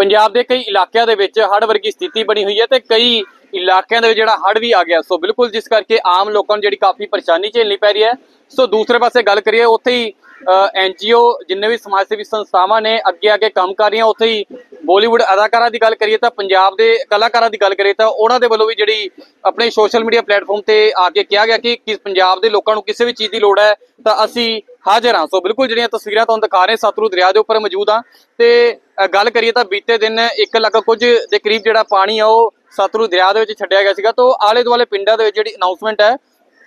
ਪੰਜਾਬ ਦੇ ਕਈ ਇਲਾਕਿਆਂ ਦੇ ਵਿੱਚ ਹੜ੍ਹ ਵਰਗੀ ਸਥਿਤੀ ਬਣੀ ਹੋਈ ਹੈ ਤੇ ਕਈ ਇਲਾਕਿਆਂ ਦੇ ਵਿੱਚ ਜਿਹੜਾ ਹੜ੍ਹ ਵੀ ਆ ਗਿਆ। ਸੋ ਬਿਲਕੁਲ ਜਿਸ ਕਰਕੇ ਆਮ ਲੋਕਾਂ ਨੂੰ ਜਿਹੜੀ ਕਾਫੀ ਪਰੇਸ਼ਾਨੀ ਝੇਲਣੀ ਪੈ ਰਹੀ ਹੈ। ਸੋ ਦੂਸਰੇ ਪਾਸੇ ਗੱਲ ਕਰੀਏ, ਉੱਥੇ ਹੀ ਐਨਜੀਓ ਜਿੰਨੇ ਵੀ ਸਮਾਜ ਸੇਵੀ ਸੰਸਥਾਵਾਂ ਨੇ ਅੱਗੇ ਅੱਗੇ ਕੰਮ ਕਰ ਰਹੀਆਂ, ਉੱਥੇ ਹੀ ਬਾਲੀਵੁੱਡ ਅਦਾਕਾਰਾਂ ਦੀ ਗੱਲ ਕਰੀਏ ਤਾਂ ਪੰਜਾਬ ਦੇ ਕਲਾਕਾਰਾਂ ਦੀ ਗੱਲ ਕਰੀਏ ਤਾਂ ਉਹਨਾਂ ਦੇ ਵੱਲੋਂ ਵੀ ਜਿਹੜੀ ਆਪਣੇ ਸੋਸ਼ਲ ਮੀਡੀਆ ਪਲੇਟਫਾਰਮ ਤੇ ਆ ਕੇ ਕਿਹਾ ਗਿਆ ਕਿ ਕਿਸ ਪੰਜਾਬ ਦੇ ਲੋਕਾਂ ਨੂੰ ਕਿਸੇ ਵੀ ਚੀਜ਼ ਦੀ ਲੋੜ ਹੈ ਤਾਂ ਅਸੀਂ ਹਾਜ਼ਰ ਹਾਂ। ਸੋ ਬਿਲਕੁਲ ਜਿਹੜੀਆਂ ਤਸਵੀਰਾਂ ਤੁਹਾਨੂੰ ਦਿਖਾ ਰਹੇ ਸਤਲੁਜ ਦਰਿਆ ਦੇ ਉੱਪਰ ਮੌਜੂਦ ਆ ਤੇ ਗੱਲ ਕਰੀਏ ਤਾਂ ਬੀਤੇ ਦਿਨ 1 ਲੱਖ ਕੁਝ ਦੇ ਕਰੀਬ ਜਿਹੜਾ ਪਾਣੀ ਆ ਉਹ ਸਤਲੁਜ ਦਰਿਆ ਦੇ ਵਿੱਚ ਛੱਡਿਆ ਗਿਆ ਸੀਗਾ। ਤੋਂ ਆਲੇ ਦੁਆਲੇ ਪਿੰਡਾਂ ਦੇ ਵਿੱਚ ਜਿਹੜੀ ਅਨਾਉਂਸਮੈਂਟ ਹੈ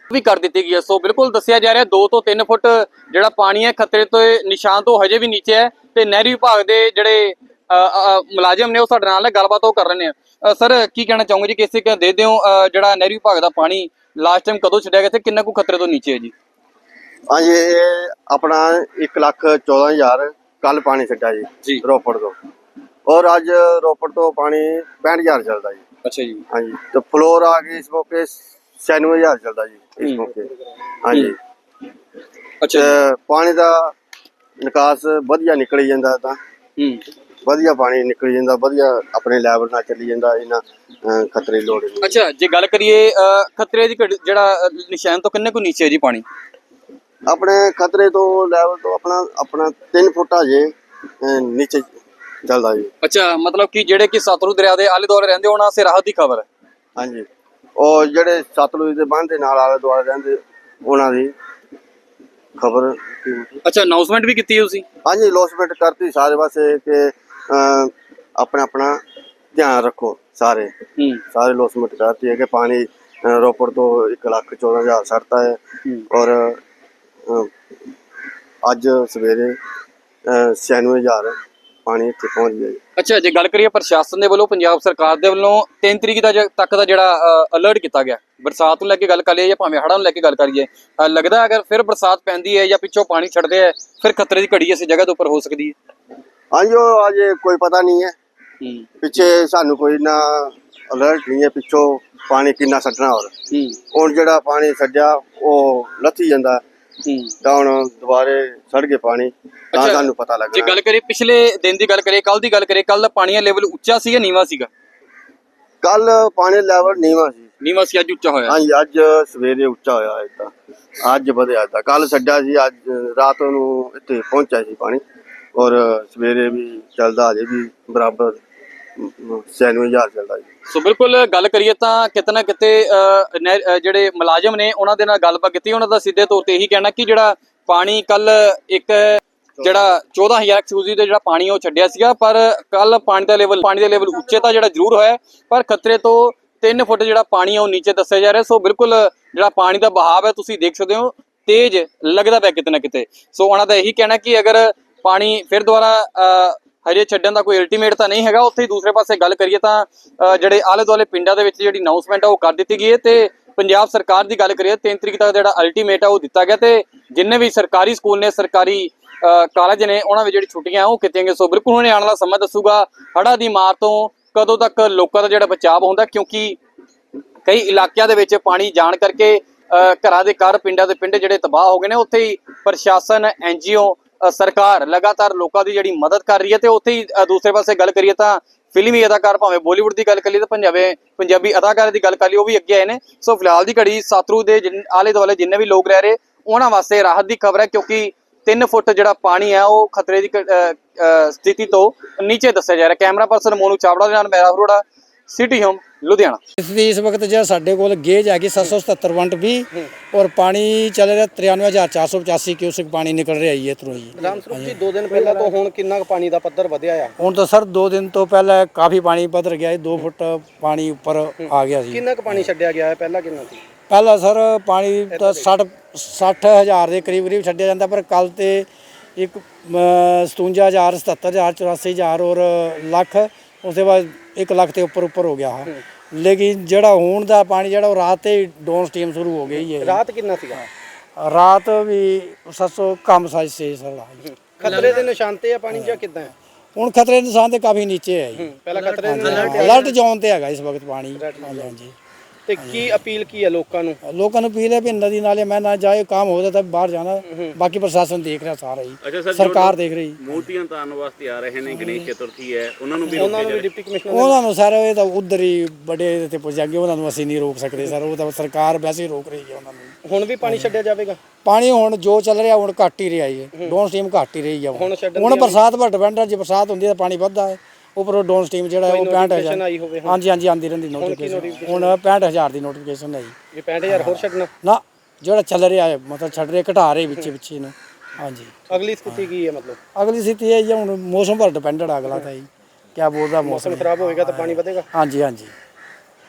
ਵੀ ਕਰ ਦਿੱਤੀ ਗਈ ਹੈ। ਸੋ ਬਿਲਕੁਲ ਦੱਸਿਆ ਜਾ ਰਿਹਾ 2 ਤੋਂ 3 ਫੁੱਟ ਜਿਹੜਾ ਪਾਣੀ ਹੈ ਖਤਰੇ ਤੋਂ ਨਿਸ਼ਾਨ ਤੋਂ ਹਜੇ ਵੀ ਨੀਚੇ ਹੈ ਤੇ ਨਹਿਰੀ ਵਿਭਾਗ ਦੇ ਜਿਹੜੇ ਮੁਲਾਜ਼ਮ ਨੇ ਉਹ ਸਾਡੇ ਨਾਲ ਗੱਲਬਾਤ ਉਹ ਕਰ ਰਹੇ ਨੇ। ਸਰ ਕੀ ਕਹਿਣਾ ਚਾਹੋਗੇ ਜੀ? ਕਿਸੇ ਕਿ ਦੇ ਦਿਓ ਅ, ਜਿਹੜਾ ਨਹਿਰੀ ਵਿਭਾਗ ਦਾ ਪਾਣੀ ਲਾਸਟ ਟਾਈਮ ਕਦੋਂ ਛੱਡਿਆ ਗਿਆ ਤੇ ਕਿੰਨਾ ਕੁ ਖਤਰੇ ਤੋਂ ਨੀਚੇ ਹੈ ਜੀ? ਹਾਂਜੀ ਇਹ ਆਪਣਾ 1 ਲੱਖ 14 ਹਜ਼ਾਰ ਕੱਲ ਪਾਣੀ ਛੱਡਿਆ ਜੀ। ਰੋਪੜ ਤੋਂ। ਔਰ ਅੱਜ ਰੋਪੜ ਤੋਂ ਪਾਣੀ 65 ਹਜ਼ਾਰ ਚੱਲਦਾ ਜੀ। ਅੱਛਾ ਜੀ। ਹਾਂਜੀ ਤੇ ਫਲੋਰ ਆ ਗਈ ਇਸ ਮੌਕੇ 96 ਹਜ਼ਾਰ ਚੱਲਦਾ ਜੀ ਇਸ ਹੂੰ। ਮੌਕੇ। ਹਾਂਜੀ। ਅੱਛਾ ਪਾਣੀ ਦਾ ਨਿਕਾਸ ਵਧੀਆ ਨਿਕਲੀ ਜਾਂਦਾ ਤਾਂ। ਹੂੰ। ਵਧੀਆ ਪਾਣੀ ਨਿਕਲੀ ਜਾਂਦਾ ਵਧੀਆ ਆਪਣੇ ਲੈਵਲ ਨਾਲ ਚੱਲੀ ਜਾਂਦਾ ਇਹਨਾਂ ਖਤਰੇ ਲੋੜ ਨਹੀਂ। ਅੱਛਾ ਜੇ ਗੱਲ ਕਰੀਏ ਖਤਰੇ ਦੀ ਜਿਹੜਾ ਨਿਸ਼ਾਨ ਤੋਂ ਕਿੰਨੇ ਕੁ ਨੀਚੇ ਹੈ ਜੀ ਪਾਣੀ? ਆਪਣੇ ਖਤਰੇ ਤੋਂ ਲੈਵਲ ਤੋਂ ਆਪਣਾ ਆਪਣਾ 3 ਫੁੱਟ ਹਜੇ ਨੀਚੇ ਚੱਲਦਾ ਜੀ। ਅੱਛਾ ਮਤਲਬ ਕਿ ਜਿਹੜੇ ਕਿ ਸਤਲੁਜ ਦਰਿਆ ਦੇ ਆਲੇ ਦੁਆਲੇ ਰਹਿੰਦੇ ਉਹਨਾਂ ਸੇ ਰਾਹਤ ਦੀ ਖਬਰ ਹੈ? ਹਾਂਜੀ। ਉਹ ਜਿਹੜੇ ਸਤਲੁਜ ਦੇ ਬੰਦ ਦੇ ਨਾਲ ਆਲੇ ਦੁਆਲੇ ਰਹਿੰਦੇ ਉਹਨਾਂ ਦੀ ਖਬਰ ਅੱਛਾ ਅਨਾਉਂਸਮੈਂਟ ਵੀ ਕੀਤੀ ਹੈ ਤੁਸੀਂ? ਹਾਂਜੀ ਲੋਸਮੈਂਟ ਕਰਤੀ ਸਾਰੇ ਪਾਸੇ ਕਿ ਆਪਣਾ ਆਪਣਾ ਧਿਆਨ ਰੱਖੋ ਸਾਰੇ। ਸਾਰੇ ਲੋਸਮੈਂਟ ਕਰਤੀ ਹੈ ਕਿ ਪਾਣੀ ਰੋਪੜ ਤੋਂ 1 ਲੱਖ 14 ਹਜ਼ਾਰ ਸੜਤਾ ਹੈ। ਔਰ ਅੱਜ ਸਵੇਰੇ ਅਹ, 96 ਹਜ਼ਾਰ ਪਾਣੀ ਇੱਥੇ ਪਹੁੰਚ ਗਿਆ ਜੀ। ਅੱਛਾ ਜੇ ਗੱਲ ਕਰੀਏ ਪ੍ਰਸ਼ਾਸਨ ਦੇ ਵੱਲੋਂ ਪੰਜਾਬ ਸਰਕਾਰ ਦੇ ਵੱਲੋਂ 3 ਤਰੀਕ ਦਾ ਤੱਕ ਦਾ ਜਿਹੜਾ ਅਲਰਟ ਕੀਤਾ ਗਿਆ। ਬਰਸਾਤ ਨੂੰ ਲੈ ਕੇ ਗੱਲ ਕਰੀਏ ਜਾਂ ਭਾਵੇਂ ਹੜ੍ਹਾਂ ਨੂੰ ਲੈ ਕੇ ਗੱਲ ਕਰੀਏ ਲੱਗਦਾ ਅਗਰ ਫਿਰ ਬਰਸਾਤ ਪੈਂਦੀ ਹੈ ਜਾਂ ਪਿੱਛੋਂ ਪਾਣੀ ਛੱਡਦੇ ਹੈ ਫਿਰ ਖਤਰੇ ਦੀ ਘੜੀ ਇਸ ਜਗ੍ਹਾ ਦੇ ਉੱਪਰ ਹੋ ਸਕਦੀ ਹੈ? ਹਾਂਜੀ ਉਹ ਅਜੇ ਕੋਈ ਪਤਾ ਨਹੀਂ ਹੈ। ਪਿੱਛੇ ਸਾਨੂੰ ਕੋਈ ਨਾ ਅਲਰਟ ਨਹੀਂ ਹੈ ਪਿੱਛੋਂ ਪਾਣੀ ਕਿੰਨਾ ਛੱਡਣਾ ਹੋਰ। ਹੂੰ। ਹੁਣ ਜਿਹੜਾ ਪਾਣੀ ਛੱਡਿਆ ਉਹ ਲੱਥੀ ਜਾਂਦਾ। ਤਾਂ ਹੁਣ ਦੁਬਾਰੇ ਛੱਡ ਕੇ ਪਾਣੀ ਤਾਂ ਅੱਛਾ, ਸਾਨੂੰ ਪਤਾ ਜੇ ਲੱਗਣਾ ਗੱਲ ਕਰੀਏ ਪਿਛਲੇ ਦਿਨ ਦੀ ਗੱਲ ਕਰੀਏ ਕੱਲ ਦੀ ਗੱਲ ਕਰੀਏ ਕੱਲ ਦਾ ਪਾਣੀ ਦਾ ਲੈਵਲ ਉੱਚਾ ਸੀ ਜਾਂ ਨੀਵਾ ਸੀਗਾ? ਕੱਲ ਪਾਣੀ ਲੈਵਲ ਨੀਵਾਂ ਸੀ। ਨੀਵਾ ਸੀ ਅੱਜ ਉੱਚਾ ਹੋਇਆ। ਹਾਂਜੀ ਅੱਜ ਸਵੇਰੇ ਉੱਚਾ ਹੋਇਆ ਹੈ ਤਾਂ। ਅੱਜ ਵਧਿਆ ਤਾਂ। ਕੱਲ ਛੱਡਿਆ ਸੀ ਅੱਜ ਰਾਤ ਨੂੰ ਇੱਥੇ ਪਹੁੰਚਿਆ ਸੀ ਪਾਣੀ। ਔਰ ਸਵੇਰੇ ਵੀ ਚੱਲਦਾ ਅਜੇ ਵੀ ਬਰਾਬਰ 96000 ਚੱਲਦਾ ਜੀ। ਸੋ ਬਿਲਕੁਲ ਗੱਲ ਕਰੀਏ ਤਾਂ ਕਿਤੇ ਕਿਤੇ ਅ, ਨਹਿ- ਅ, ਜਿਹੜੇ ਮੁਲਾਜ਼ਮ ਨੇ ਉਹਨਾਂ ਦੇ ਨਾਲ ਗੱਲਬਾਤ ਕੀਤੀ ਉਹਨਾਂ ਦਾ ਸਿੱਧੇ ਤੌਰ ਤੇ ਇਹੀ ਕਹਿਣਾ ਕਿ ਜਿਹੜਾ ਪਾਣੀ ਕੱਲ ਇੱਕ ਜਿਹੜਾ 14000 ਐਕਸਕਿਊਜ਼ੀ ਦੇ ਜਿਹੜਾ ਪਾਣੀ ਉਹ ਛੱਡਿਆ ਸੀਗਾ ਪਰ ਕੱਲ ਪਾਣੀ ਦਾ ਲੈਵਲ ਪਾਣੀ ਦਾ ਲੈਵਲ ਉੱਚੇ ਤਾਂ ਜਿਹੜਾ ਜ਼ਰੂਰ ਹੋਇਆ ਪਰ ਖਤਰੇ ਤੋਂ 3 ਫੁੱਟ ਜਿਹੜਾ ਪਾਣੀ ਆ ਉਹ ਨੀਚੇ ਦੱਸਿਆ ਜਾ ਰਿਹਾ। ਸੋ ਬਿਲਕੁਲ ਜਿਹੜਾ ਪਾਣੀ ਦਾ ਬਹਾਵ ਹੈ ਤੁਸੀਂ ਦੇਖ ਸਕਦੇ ਹੋ ਤੇਜ਼ ਲੱਗਦਾ ਪਿਆ ਕਿਤੇ ਨਾ ਕਿਤੇ। ਸੋ ਉਹਨਾਂ ਦਾ ਇਹੀ ਕਹਿਣਾ ਕਿ ਅਗਰ ਪਾਣੀ ਫਿਰ ਦੁਬਾਰਾ ਅਹ ਹਜੇ ਛੱਡਣ ਦਾ ਕੋਈ ਅਲਟੀਮੇਟ ਤਾਂ ਨਹੀਂ ਹੈਗਾ। ਉੱਥੇ ਹੀ ਦੂਸਰੇ ਪਾਸੇ ਗੱਲ ਕਰੀਏ ਤਾਂ ਜਿਹੜੇ ਆਲੇ ਦੁਆਲੇ ਪਿੰਡਾਂ ਦੇ ਵਿੱਚ ਜਿਹੜੀ ਅਨਾਉਂਸਮੈਂਟ ਆ, ਉਹ ਕਰ ਦਿੱਤੀ ਗਈ ਹੈ ਤੇ ਪੰਜਾਬ ਸਰਕਾਰ ਦੀ ਗੱਲ ਕਰੀਏ 3 ਤਰੀਕ ਤੱਕ ਜਿਹੜਾ ਅਲਟੀਮੇਟ ਹੈ ਉਹ ਦਿੱਤਾ ਗਿਆ ਤੇ ਜਿੰਨੇ ਵੀ ਸਰਕਾਰੀ ਸਕੂਲ ਨੇ, ਸਰਕਾਰੀ ਕਾਲਜ ਨੇ, ਉਹਨਾਂ ਵਿੱਚ ਜਿਹੜੀ ਛੁੱਟੀਆਂ, ਉਹ ਕੀਤੀਆਂ ਗਈਆਂ। ਸੋ ਬਿਲਕੁਲ ਹੁਣੇ ਆਉਣ ਵਾਲਾ ਸਮਾਂ ਦੱਸੂਗਾ। ਹੜ੍ਹਾਂ ਦੀ ਮਾਰ ਤੋਂ ਕਦੋਂ ਤੱਕ ਲੋਕਾਂ ਦਾ ਜਿਹੜਾ ਬਚਾਅ ਹੁੰਦਾ, ਕਿਉਂਕਿ ਕਈ ਇਲਾਕਿਆਂ ਦੇ ਵਿੱਚ ਪਾਣੀ ਜਾਣ ਕਰਕੇ ਘਰਾਂ ਦੇ ਘਰ, ਪਿੰਡਾਂ ਦੇ ਪਿੰਡ ਜਿਹੜੇ ਤਬਾਹ ਹੋ ਗਏ ਨੇ, ਉੱਥੇ ਹੀ ਪ੍ਰਸ਼ਾਸਨ ਐਨਜੀਓ ਸਰਕਾਰ ਲਗਾਤਾਰ ਲੋਕਾਂ ਦੀ ਜਿਹੜੀ ਮਦਦ ਕਰ ਰਹੀ ਹੈ ਤੇ ਉੱਥੇ ਹੀ ਦੂਸਰੇ ਪਾਸੇ ਗੱਲ ਕਰੀਏ ਤਾਂ ਫਿਲਮੀ ਅਦਾਕਾਰ ਭਾਵੇਂ ਬਾਲੀਵੁੱਡ ਦੀ ਗੱਲ ਕਰੀਏ ਤਾਂ ਪੰਜਾਬੀ ਪੰਜਾਬੀ ਅਦਾਕਾਰ ਦੀ ਗੱਲ ਕਰ ਲਈ ਉਹ ਵੀ ਅੱਗੇ ਆਏ ਨੇ। ਸੋ ਫਿਲਹਾਲ ਦੀ ਘੜੀ ਸਤਲੁਜ ਦੇ ਜਿਨ- ਆਲੇ ਦੁਆਲੇ ਜਿੰਨੇ ਵੀ ਲੋਕ ਰਹਿ ਰਹੇ, ਉਹਨਾਂ ਵਾਸਤੇ ਰਾਹਤ ਦੀ ਖਬਰ ਹੈ ਕਿਉਂਕਿ 3 ਫੁੱਟ ਜਿਹੜਾ ਪਾਣੀ ਹੈ, ਉਹ ਖਤਰੇ ਦੀ ਸਥਿਤੀ ਤੋਂ ਨੀਚੇ ਦੱਸਿਆ ਜਾ ਰਿਹਾ। ਕੈਮਰਾ ਪਰਸਨ ਮੋਨੂ ਚਾਵੜਾ ਦੇ ਨਾਲ ਮੇਰਾ ਅਰੋੜਾ ਸਿਟੀ ਹੋਮ ਲੁਧਿਆਣਾ। ਇਸ ਦੀ ਇਸ ਵਕਤ ਜਿਹੜਾ ਸਾਡੇ ਕੋਲ ਗੇਜ ਹੈਗੀ 777 ਵੰਟ ਵੀ ਔਰ ਪਾਣੀ ਚੱਲ ਰਿਹਾ 93485 ਕਿਊਸਕ ਪਾਣੀ ਨਿਕਲ ਰਿਹਾ ਜੀ ਇਧਰੋਂ ਜੀ। ਰਾਮ ਸਰੂਪ ਜੀ ਦੋ ਦਿਨ ਪਹਿਲਾਂ ਤੋਂ ਹੁਣ ਕਿੰਨਾ ਕੁ ਪਾਣੀ ਦਾ ਪੱਧਰ ਵਧਿਆ ਆ? ਹੁਣ ਤਾਂ ਸਰ 2 ਦਿਨ ਤੋਂ ਪਹਿਲਾਂ ਕਾਫੀ ਪਾਣੀ ਪੱਧਰ ਗਿਆ 2 ਫੁੱਟ ਪਾਣੀ ਉੱਪਰ ਆ ਗਿਆ ਸੀ। ਕਿੰਨਾ ਕੁ ਪਾਣੀ ਛੱਡਿਆ ਗਿਆ ਹੈ? ਪਹਿਲਾਂ ਕਿੰਨਾ ਸੀ? ਪਹਿਲਾਂ ਸਰ ਪਾਣੀ ਤਾਂ 60 60000 ਦੇ ਕਰੀਬ ਕਰੀਬ ਛੱਡਿਆ ਜਾਂਦਾ ਪਰ ਕੱਲ ਤੇ ਇੱਕ 57000 77000 84000 ਔਰ ਲੱਖ ਉਸ ਦੇ ਬਾਅਦ 1 ਲੱਖ ਤੇ ਉੱਪਰ ਉੱਪਰ ਹੋ ਗਿਆ ਹਾਂ ਲੇਕਿਨ ਜਿਹੜਾ ਹੁਣ ਦਾ ਪਾਣੀ ਜਿਹੜਾ ਉਹ ਰਾਤ ਤੇ ਡਾਊਨ ਸਟ੍ਰੀਮ ਸ਼ੁਰੂ ਹੋ ਗਈ ਹੈ ਰਾਤ ਕਿੰਨਾ ਸੀਗਾ? ਰਾਤ ਵੀ 700 ਕਮ ਸਾਈਜ਼ ਸੀ ਸਰ ਖਤਰੇ ਦੇ ਨਿਸ਼ਾਨ ਤੇ ਆ ਪਾਣੀ ਜਾਂ ਕਿਦਾਂ? ਹੁਣ ਖਤਰੇ ਦੇ ਨਿਸ਼ਾਨ ਤੇ ਕਾਫੀ ਨੀਚੇ ਹੈ ਜੀ। ਪਹਿਲਾਂ ਖਤਰੇ ਦੇ ਅਲਰਟ ਜ਼ੋਨ ਤੇ ਹੈਗਾ ਇਸ ਵਕਤ ਪਾਣੀ। ਹਾਂਜੀ। ਤੇ ਕੀ ਅਪੀਲ ਕੀ ਹੈ ਲੋਕਾਂ ਨੂੰ? ਲੋਕਾਂ ਨੂੰ ਅਪੀਲ ਹੈ ਵੀ ਨਦੀ ਨਾਲੇ ਮੈਂ ਨਾ ਜਾਏ ਕੰਮ ਹੋ ਤਾਂ ਬਾਹਰ ਜਾਣਾ। ਬਾਕੀ ਪ੍ਰਸ਼ਾਸਨ ਦੇਖ ਰਿਹਾ ਸਾਰਾ ਹੀ। ਸਰਕਾਰ ਦੇਖ ਰਹੀ। ਮੂਰਤੀਆਂ ਤਾਰਨ ਵਾਸਤੇ ਆ ਰਹੇ ਨੇ ਗਣੇਸ਼ ਚਤੁਰਥੀ ਹੈ ਉਹਨਾਂ ਨੂੰ ਵੀ ਉਹਨਾਂ ਨੂੰ ਡਿਪਟੀ ਕਮਿਸ਼ਨਰ ਉਹਨਾਂ ਨੂੰ ਸਰ ਇਹ ਤਾਂ ਉਧਰ ਹੀ ਬੜੇ ਤੇ ਪੁੱਜਾਂਗੇ ਉਹਨਾਂ ਨੂੰ ਅਸੀਂ ਨਹੀਂ ਰੋਕ ਸਕਦੇ ਸਰ ਉਹ ਤਾਂ ਸਰਕਾਰ ਵੈਸੇ ਹੀ ਰੋਕ ਰਹੀ ਹੈ ਉਹਨਾਂ ਨੂੰ। ਹੁਣ ਵੀ ਪਾਣੀ ਛੱਡਿਆ ਜਾਵੇਗਾ? ਪਾਣੀ ਹੁਣ ਜੋ ਚੱਲ ਰਿਹਾ ਹੁਣ ਘੱਟ ਹੀ ਰਿਹਾ ਹੈ। ਡੋਨ ਸਟ੍ਰੀਮ ਘੱਟ ਹੀ ਰਹੀ ਹੈ ਹੁਣ। ਛੱਡਣ ਹੁਣ ਦੀ ਬਰਸਾਤ ਪਰ ਡਿਪੈਂਡ ਹੈ ਜੇ ਬਰਸਾਤ ਹੁੰਦੀ ਹੈ ਤਾਂ ਪਾਣੀ ਵੱਧਦਾ ਹੈ। ਉੱਪਰੋਂ ਡੋਨ ਸਟ੍ਰੀਮ ਜਿਹੜਾ ਹੈ ਉਹ 65000 notification ਆਈ ਹੋਵੇ? ਹਾਂਜੀ ਹਾਂਜੀ ਆਂਦੀ ਰਹਿੰਦੀ ਨੋਟੀਫਿਕੇਸ਼ਨ ਹੁਣ 65000 ਦੀ ਨੋਟੀਫਿਕੇਸ਼ਨ ਹੈ ਜੀ ਜੇ 65000 ਹੋਰ ਛੱਡਣਾ? ਨਾ ਜਿਹੜਾ ਚੱਲ ਰਿਹਾ ਹੈ ਮਤਲਬ ਛੱਡ ਰਹੇ ਘਟਾ ਰਹੇ ਵਿੱਚ ਵਿੱਚ ਨੂੰ ਹਾਂਜੀ। ਅਗਲੀ ਸਥਿਤੀ ਕੀ ਹੈ ਮਤਲਬ? ਅਗਲੀ ਸਥਿਤੀ ਇਹ ਹੈ ਜੀ ਹੁਣ ਮੌਸਮ ਪਰ ਡਿਪੈਂਡਡ ਅਗਲਾ ਤਾਂ ਜੀ। ਕਿਆ ਬੋਲਦਾ ਮੌਸਮ। ਖਰਾਬ ਹੋਏਗਾ ਤਾਂ ਪਾਣੀ ਵਧੇਗਾ? ਹਾਂਜੀ ਹਾਂਜੀ।